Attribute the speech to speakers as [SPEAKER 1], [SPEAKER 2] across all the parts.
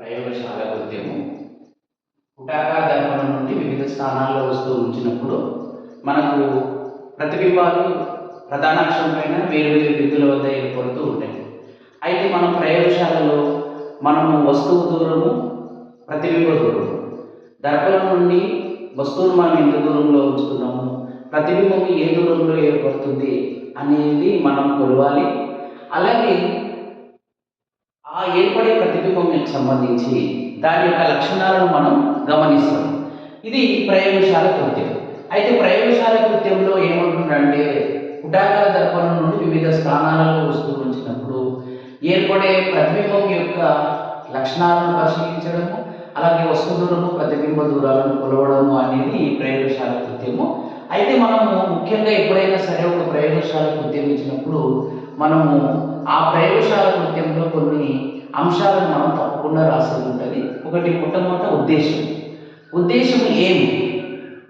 [SPEAKER 1] ప్రయోగశాల కృత్యము పుటాకార దర్పణం నుండి వివిధ స్థానాల్లో వస్తూ ఉంచినప్పుడు మనకు ప్రతిబింబాలు ప్రధానాక్షం పైన వేరు వేరు బిందుల వద్ద ఏర్పడుతూ ఉంటాయి. అయితే మనం ప్రయోగశాలలో మనము వస్తువు దూరము ప్రతిబింబ దూరము. దర్పణం నుండి వస్తువును మనం ఎంత దూరంలో ఉంచుతున్నాము ప్రతిబింబం ఏ దూరంలో ఏర్పడుతుంది అనేది మనం కొలవాలి. అలాగే ఆ ఏర్పడే ప్రతిబింబంకి సంబంధించి దాని యొక్క లక్షణాలను మనం గమనిస్తాం. ఇది ప్రయోగశాల కృత్యం. అయితే ప్రయోగశాల కృత్యంలో ఏముంటుందంటే పుటాకార దర్పణం నుండి వివిధ స్థానాలలో వస్తువులు ఉంచినప్పుడు ఏర్పడే ప్రతిబింబం యొక్క లక్షణాలను పరిశీలించడము అలాగే వస్తు దూరము ప్రతిబింబ దూరాలను కొలవడము అనేది ఈ ప్రయోగశాల కృత్యము. అయితే మనము ముఖ్యంగా ఎప్పుడైనా సరే ఒక ప్రయోగశాల కృత్యం ఇచ్చినప్పుడు మనము ఆ ప్రయోగశాల కృత్యంలో కొన్ని అంశాలను మనం తప్పకుండా రాసి ఉంటుంది. ఒకటి మొట్టమొదట ఉద్దేశం. ఉద్దేశం ఏమి?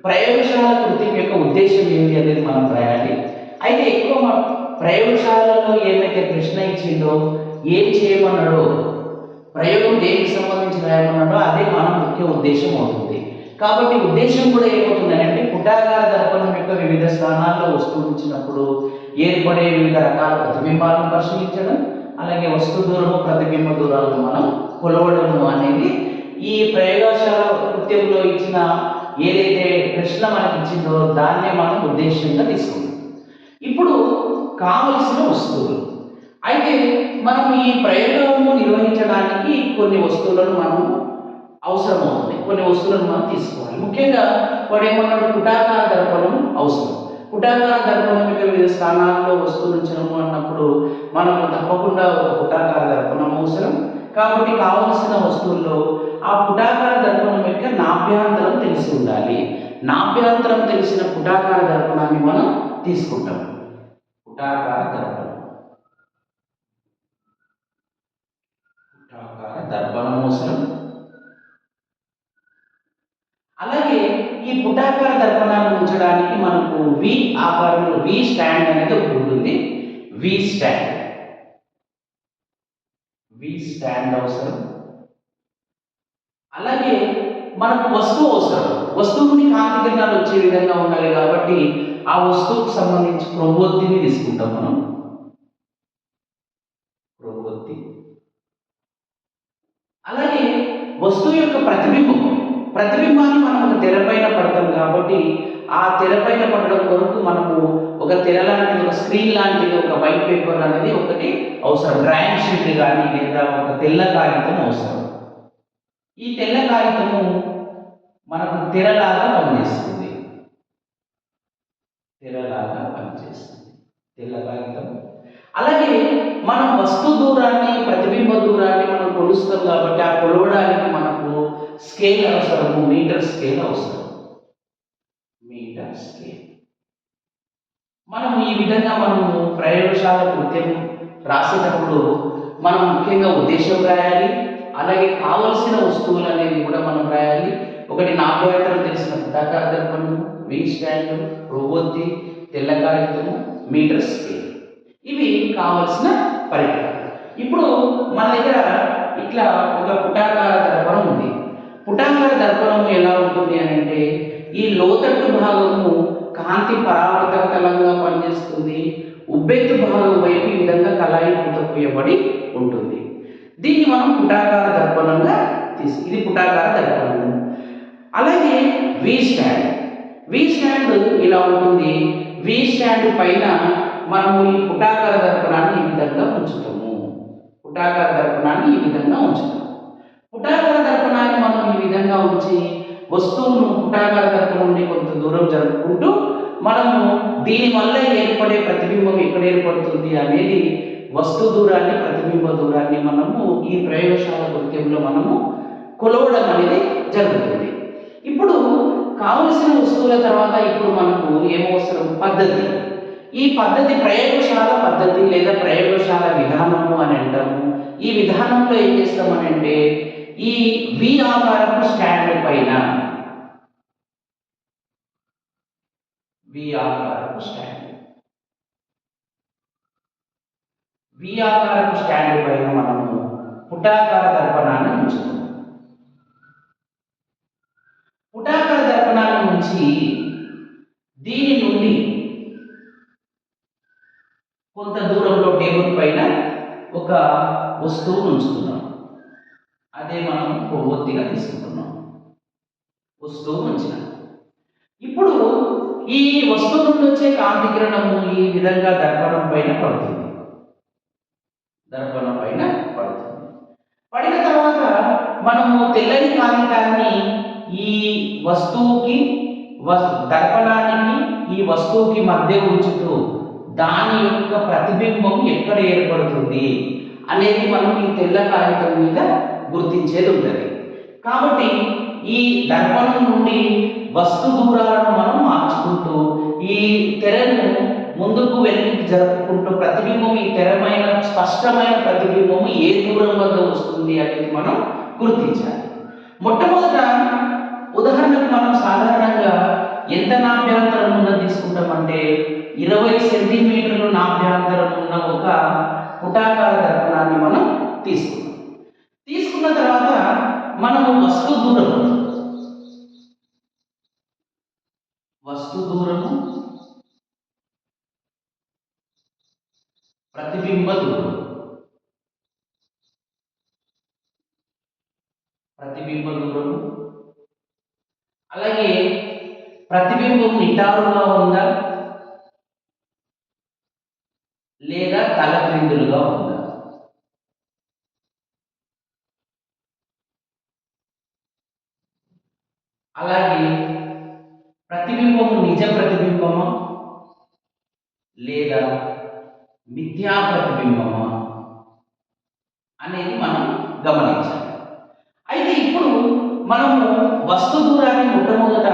[SPEAKER 1] ప్రయోగశాల కృత్యం యొక్క ఉద్దేశం ఏమి అనేది మనం రాయాలి. అయితే ఎక్కువ ప్రయోగశాలలో ఏమైతే ప్రశ్న ఇచ్చిందో ఏం చేయమన్నాడో ప్రయోగం దేనికి సంబంధించి రాయమన్నాడో అదే మన ముఖ్య ఉద్దేశం అవుతుంది. కాబట్టి ఉద్దేశం కూడా ఏమవుతుందంటే పుటాకార దర్పణం యొక్క వివిధ స్థానాల్లో వస్తూ ఉంచినప్పుడు ఏర్పడే వివిధ రకాల ప్రతిబింబాలను పరిశీలించడం అలాగే వస్తు దూరము ప్రతిబింబ దూరాలను మనం కొలవడము అనేది ఈ ప్రయోగశాల కృత్యంలో ఇచ్చిన ఏదైతే ప్రశ్న మనకి ఇచ్చిందో దాన్నే మనం ఉద్దేశంగా తీసుకుంటాం. ఇప్పుడు కావలసిన వస్తువులు. అయితే మనం ఈ ప్రయోగము నిర్వహించడానికి కొన్ని వస్తువులను మనం అవసరం అవుతుంది కొన్ని వస్తువులను మనం తీసుకోవాలి. ముఖ్యంగా వాడు ఏమన్నాడు? పుటాకార దర్పణం అవసరం. పుటాకార దర్పణం వివిధ స్థానాల్లో వస్తువులు ఉంచడము అన్నప్పుడు మనము తప్పకుండా ఒక పుటాకార దర్పణం అవసరం. కాబట్టి కావలసిన వస్తువుల్లో ఆ పుటాకార దర్పణం యొక్క నాభ్యాంతరం తెలిసి ఉండాలి. నాభ్యాంతరం తెలిసిన పుటాకార దర్పణాన్ని మనం తీసుకుంటాం పుటాకార దర్పణం. పుటాకార దర్పణం అవసరం. అలాగే ఈ పుటాకార దర్పణాలను ఉంచడానికి మనకు వి ఆకారంలో వి స్టాండ్ అనేది ఒకటి ఉంటుంది. వి స్టాండ్ వి స్టాండ్ అవసరం. అలాగే మనకు వస్తువు అవసరం. వస్తువుని కాంతికిరణాలు వచ్చే విధంగా ఉండాలి కాబట్టి ఆ వస్తువుకు సంబంధించి ప్రబోద్ధిని తీసుకుంటాం మనం. ప్రబోద్ధి అలాగే వస్తువు యొక్క ప్రతిబింబం. ప్రతిబింబాన్ని మనం తెరపైన పడతాం కాబట్టి ఆ తెర పైన పడడం కొరకు మనము ఒక తెర లాంటిది ఒక స్క్రీన్ లాంటిది ఒక వైట్ పేపర్ అనేది ఒకటి అవసరం. డ్రాయింగ్ షీట్ కానీ లేదా ఒక తెల్ల కాగితం అవసరం. ఈ తెల్ల కాగితము మనకు తెరలాగా పనిచేస్తుంది. తెరలాగా పనిచేస్తుంది. తెల్ల కాగితం. అలాగే మనం వస్తు దూరాన్ని ప్రతిబింబ దూరాన్ని మనం కొలుస్తాం కాబట్టి ఆ కొలవడానికి మనకు స్కేల్ అవసరము మీటర్ స్కేల్ అవసరం మీటర్ స్కేల్ మనం ఈ విధంగా మనము ప్రయోగశాల కృత్యం రాసేటప్పుడు మనం ముఖ్యంగా ఉద్దేశం రాయాలి అలాగే కావలసిన వస్తువులు అనేది కూడా మనం రాయాలి. ఒకటి నాభ్యంతరం తెలిసిన పుటాకార దర్పణము వీ స్టాండ్ రోబోద్ది తెల్ల కాగితము మీటర్ స్కేల్. ఇవి కావలసిన పరికరాలు. ఇప్పుడు మన దగ్గర ఇట్లా ఒక పుటాకార దర్పణం ఉంది. పుటాకార దర్పణం ఎలా ఉంటుంది అని అంటే ఈ లోతట్టు భాగము కాంతి పరావర్తకతలంగా పనిచేస్తుంది. ఉబ్బెత్తు భాగం వైపు ఈ విధంగా కళాయి పూతపోయబడి ఉంటుంది. దీన్ని మనం పుటాకార దర్పణంగా తీసి ఇది పుటాకార దర్పణము. అలాగే వి స్టాండ్ వి స్టాండ్ ఇలా ఉంటుంది. వి స్టాండ్ పైన మనము ఈ పుటాకార దర్పణాన్ని ఈ విధంగా ఉంచుతాము. పుటాకార దర్పణాన్ని ఈ విధంగా ఉంచుతాము. పుటాకార దర్పణాన్ని మనం ఈ విధంగా ఉంచి వస్తువును పుటాకార దర్పణం నుండి కొంత దూరం జరుపుకుంటూ మనము దీనివల్ల ఏర్పడే ప్రతిబింబం ఎక్కడ ఏర్పడుతుంది అనేది వస్తు దూరాన్ని ప్రతిబింబ దూరాన్ని మనము ఈ ప్రయోగశాల కృత్యంలో మనము కొలవడం అనేది జరుగుతుంది. ఇప్పుడు కావలసిన వస్తువుల తర్వాత ఇప్పుడు మనకు ఏమవసరం పద్ధతి. ఈ పద్ధతి ప్రయోగశాల పద్ధతి లేదా ప్రయోగశాల విధానము అని అంటాము. ఈ విధానంలో ఏం చేస్తామని అంటే ఈ వి ఆకారపు స్టాండ్ పైన వి ఆకారపు స్టాండ్ వి ఆకారపు స్టాండ్ పైన మనము పుటాకార దర్పణాన్ని ఉంచుతాం పుటాకార దర్పణాన్ని నుంచి దీని నుండి కొంత దూరంలో టేబుల్ పైన ఒక వస్తువును ఉంచుతున్నాం అదే మనం కొవ్వొత్తిగా తీసుకుంటున్నాం వస్తువు ఉంచిన ఇప్పుడు ఈ వస్తువు నుండి వచ్చే కాంతి కిరణము ఈ విధంగా దర్పణం పైన పడుతుంది. దర్పణం పైన పడుతుంది. పడిన తర్వాత మనము తెల్లని కాగితాన్ని ఈ వస్తువుకి వస్- దర్పణానికి ఈ వస్తువుకి మధ్య ఉంచుతూ దాని యొక్క ప్రతిబింబం ఎక్కడ ఏర్పడుతుంది అనేది మనం ఈ తెల్ల కాగితం మీద గుర్తించేది ఉంటుంది కాబట్టి ఈ దర్పణం నుండి వస్తు దూరాలను మనం మార్చుకుంటూ ఈ తెరను ముందుకు వెనక్కి జరుపుకుంటూ ప్రతిబింబం ఈ తెరమైన స్పష్టమైన ప్రతిబింబం ఏ దూరం వద్ద వస్తుంది అనేది మనం గుర్తించాలి. మొట్టమొదట ఉదాహరణకు మనం సాధారణంగా ఎంత నాభ్యంతరం ఉన్నది తీసుకుంటామంటే ఇరవై సెంటీమీటర్లు నాభ్యంతరం ఉన్న ఒక పుటాకార దర్పణాన్ని మనం తీసుకున్నాం. తీసుకున్న తర్వాత మనము వస్తు దూరం వస్తు దూరము. ప్రతిబింబ దూరం. ప్రతిబింబ దూరము. అలాగే ప్రతిబింబం నిటారుగా ఉందా? లేదా తల క్రిందులుగా ఉందా? అలాగే ప్రతిబింబము నిజ ప్రతిబింబమా లేదా మిథ్యా ప్రతిబింబమా అనేది మనం గమనించాలి. అయితే ఇప్పుడు మనము వస్తు దూరాన్ని మొట్టమొదట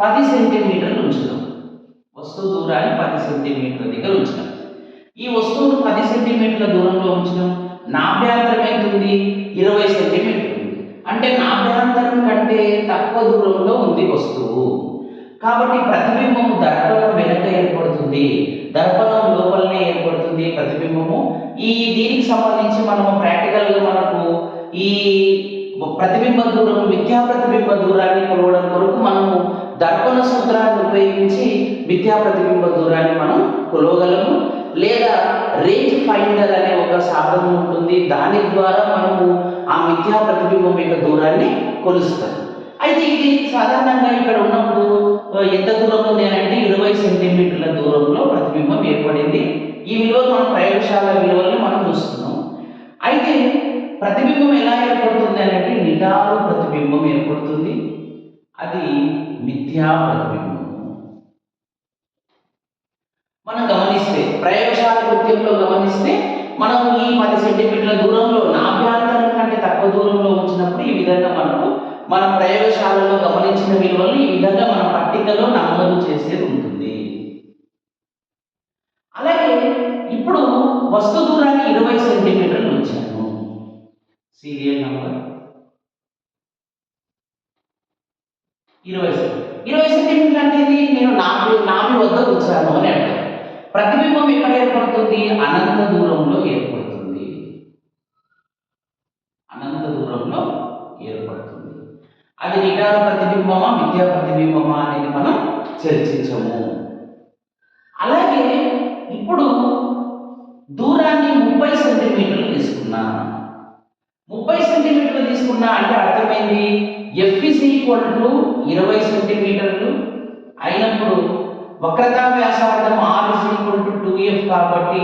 [SPEAKER 1] పది సెంటీమీటర్లు ఉంచుదాం. వస్తు దూరాన్ని పది సెంటీమీటర్ల దగ్గర ఉంచినాం ఈ వస్తువును పది సెంటీమీటర్ల దూరంలో ఉంచడం నాభ్యంతరం ఎంత ఉంది? ఇరవై సెంటీమీటర్ అంటే నాభ్యంతరం కంటే తక్కువ దూరంలో ఉంది వస్తువు. కాబట్టి ప్రతిబింబం దర్పణం వెనుక ఏర్పడుతుంది. దర్పణం లోపలనే ఏర్పడుతుంది ప్రతిబింబము. ఈ దీనికి సంబంధించి మనము ప్రాక్టికల్గా మనకు ఈ ప్రతిబింబ దూరం మిథ్యా ప్రతిబింబ దూరాన్ని కొలవడం కొరకు మనము దర్పణ సూత్రాన్ని ఉపయోగించి మిథ్యా ప్రతిబింబ దూరాన్ని మనం కొలవగలము. లేదా రేంజ్ సాధనం ఉంటుంది. దాని ద్వారా మనము ఆ మిథ్యా ప్రతిబింబం యొక్క దూరాన్ని కొలుస్తాం. అయితే ఇది సాధారణంగా ఇక్కడ ఉన్నప్పుడు ఎంత దూరం ఉంది అని అంటే ఇరవై సెంటీమీటర్ల దూరంలో ప్రతిబింబం ఏర్పడింది. ఈ విలువ మనం ప్రయోగశాల విలువలను మనం చూస్తున్నాం. అయితే ప్రతిబింబం ఎలా ఏర్పడుతుంది అని అంటే నిటారు ప్రతిబింబం ఏర్పడుతుంది. అది మిథ్యా ప్రతిబింబం. మనం గమనిస్తే ప్రయోగశాల కృత్యంలో గమనిస్తే మనం ఈ పది సెంటీమీటర్ల దూరంలో నాభ్యంతరం కంటే తక్కువ దూరంలో ఉంచినప్పుడు ఈ విధంగా మనకు మన ప్రయోగశాలలో గమనించిన విలువలు ఈ విధంగా మన పట్టికలో నమోదు చేసేది ఉంటుంది. అలాగే ఇప్పుడు వస్తు దూరాన్ని ఇరవై సెంటీమీటర్లు ఉంచాను. సీరియల్ నంబర్ ఇరవై ఇరవై సెంటీమీటర్లు అంటే నేను నాభి నాభి వద్ద ఉంచాను అని అంటాను ప్రతిబింబం ఎక్కడ ఏర్పడుతుంది? అనంత దూరంలో ఏర్పడుతుంది. అనంత దూరంలో ఏర్పడుతుంది. అది నిటారు ప్రతిబింబమా విద్యా ప్రతిబింబమా అనేది మనం చర్చించము. అలాగే ఇప్పుడు దూరాన్ని ముప్పై సెంటీమీటర్లు తీసుకున్నా. ముప్పై సెంటీమీటర్లు తీసుకున్నా అంటే అర్థమైంది? ఎఫ్ ఈక్వల్ టు ఇరవై సెంటీమీటర్లు అయినప్పుడు వక్ర కాబట్టి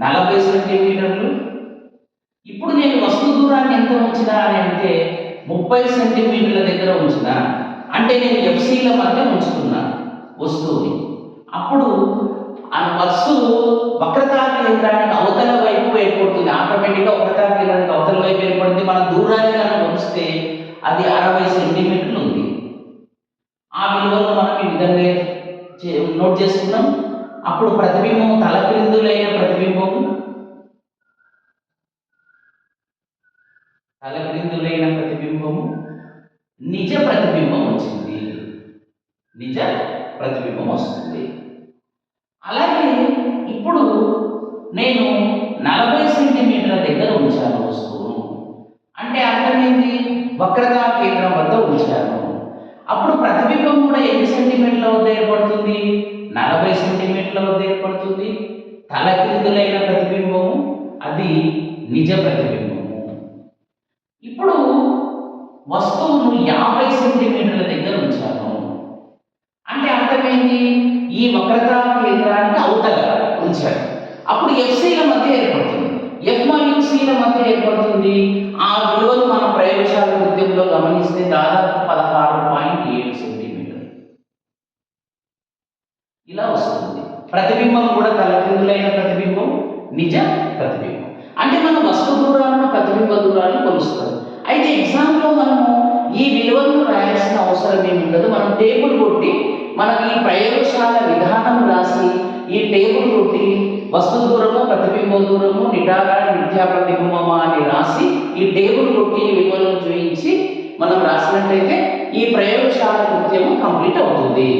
[SPEAKER 1] నలభై సెంటీమీటర్లు. ఇప్పుడు నేను వస్తు దూరాన్ని ఎంత ఉంచినా అని అంటే ముప్పై సెంటీమీటర్ల దగ్గర ఉంచిన అంటే నేను ఎఫ్సీల మధ్య ఉంచుతున్నా వస్తువుని. అప్పుడు ఆ వస్తువు వక్రతా కేంద్రానికి అవతల వైపు ఏర్పడుతుంది. ఆటోమేటిక్గా వక్రతా కేంద్రానికి అవతల వైపు ఏర్పడింది. మన దూరాన్ని కనుక ఉంచితే అది అరవై సెంటీమీటర్లు ఉంది. ఆ విలువలను మనం ఈ విధంగా నోట్ చేసుకున్నాం. అప్పుడు ప్రతిబింబం తలక్రిందులైన ప్రతిబింబం? తలక్రిందులైన ప్రతిబింబము? నిజ ప్రతిబింబం వచ్చింది. నిజ ప్రతిబింబం వస్తుంది. అలాగే ఇప్పుడు నేను నలభై సెంటీమీటర్ల దగ్గర ఉంచాను వస్తువును. అంటే అర్థమైంది వక్రతా కేంద్రం వద్ద ఉంచాను. అప్పుడు ప్రతిబింబం కూడా ఎన్ని సెంటీమీటర్ల వద్ద ఏర్పడుతుంది? నలభై సెంటీమీటర్ల వద్ద ఏర్పడుతుంది. తలక్రిందులైన ప్రతిబింబము అది నిజ ప్రతిబింబము. ఇప్పుడు వస్తువును యాభై సెంటీమీటర్ల దగ్గర ఉంచాను అంటే అర్థమైంది? ఈ వక్రతా కేంద్రానికి అవతల ఉంచాడు అప్పుడు ఎఫ్సీల మధ్య ఏర్పడుతుంది. ఎఫ్ మరియు సీల మధ్య ఏర్పడుతుంది? ఆ విలువలు మన ప్రయోగశాల ఉద్యమంలో గమనిస్తే దాదాపు ప్రతిబింబం కూడా తలకిందులైన ప్రతిబింబం నిజ ప్రతిబింబం. అంటే మనం వస్తు దూరాలను ప్రతిబింబ దూరాలను కొలుస్తాం. అయితే ఎగ్జామ్లో మనము ఈ విలువలను రాయాల్సిన అవసరం ఏమి ఉండదు మనం టేబుల్ కొట్టి మనం ఈ ప్రయోగశాల విధానం రాసి ఈ టేబుల్ కొట్టి వస్తు దూరము ప్రతిబింబ దూరము నిటారా మిథ్యా ప్రతిబింబమా అని రాసి ఈ టేబుల్ కొట్టి ఈ విలువలను చూపించి మనం రాసినట్లయితే ఈ ప్రయోగశాల కృత్యము కంప్లీట్ అవుతుంది.